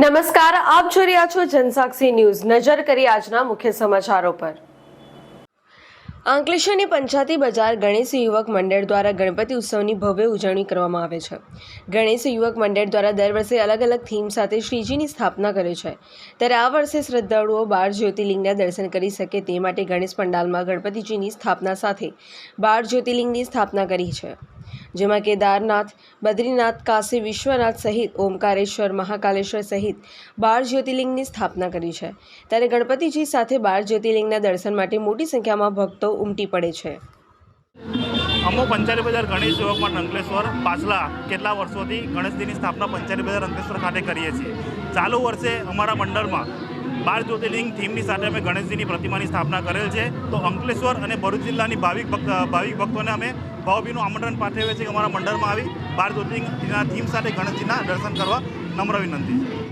નમસ્કાર, આપ જોઈ રહ્યા છો જનસાક્ષી ન્યૂઝ. નજર કરી આજના મુખ્ય સમાચારો પર. અંકલેશ્વરની પંચાતી બજાર ગણેશ યુવક મંડળ દ્વારા ગણપતિ ઉત્સવની ભવ્ય ઉજવણી કરવામાં આવે છે. ગણેશ યુવક મંડળ દ્વારા દર વર્ષે અલગ અલગ થીમ સાથે શ્રીજીની સ્થાપના કરે છે. ત્યારે આ વર્ષે શ્રદ્ધાળુઓ બાર જ્યોતિર્લિંગના દર્શન કરી શકે તે માટે ગણેશ પંડાલમાં ગણપતિજીની સ્થાપના સાથે બાર જ્યોતિર્લિંગની સ્થાપના કરી છે. જેમાં કેદારનાથ, બદ્રીનાથ, કાશી, વિશ્વનાથ સહિત ઓમકારેશ્વર, મહાકાલેશ્વર સહિત બાર જ્યોતિર્લિંગની સ્થાપના કરી છે. ત્યારે ગણપતિજી સાથે બાર જ્યોતિર્લિંગના દર્શન માટે મોટી સંખ્યામાં ભક્તો ઉમટી પડે છે. અમો પંચારી બજાર ગણેશ સેવકમાં અંકલેશ્વર પાછલા કેટલા વર્ષોથી ગણેશજીની સ્થાપના પંચારી બજાર અંકલેશ્વર ખાતે કરીએ છીએ. ચાલુ વર્ષે અમારા મંડળમાં બાર જ્યોતિર્લિંગ થીમની સાથે અમે ગણેશજીની પ્રતિમાની સ્થાપના કરેલ છે. તો અંકલેશ્વર અને ભરૂચ જિલ્લાની ભાવિક ભાવિક ભક્તોને અમે ભાવભીનું આમંત્રણ પાઠવે છે અમારા મંડળમાં આવી બાર જ્યોતિર્લિંગના થીમ સાથે ગણેશજીના દર્શન કરવા નમ્ર વિનંતી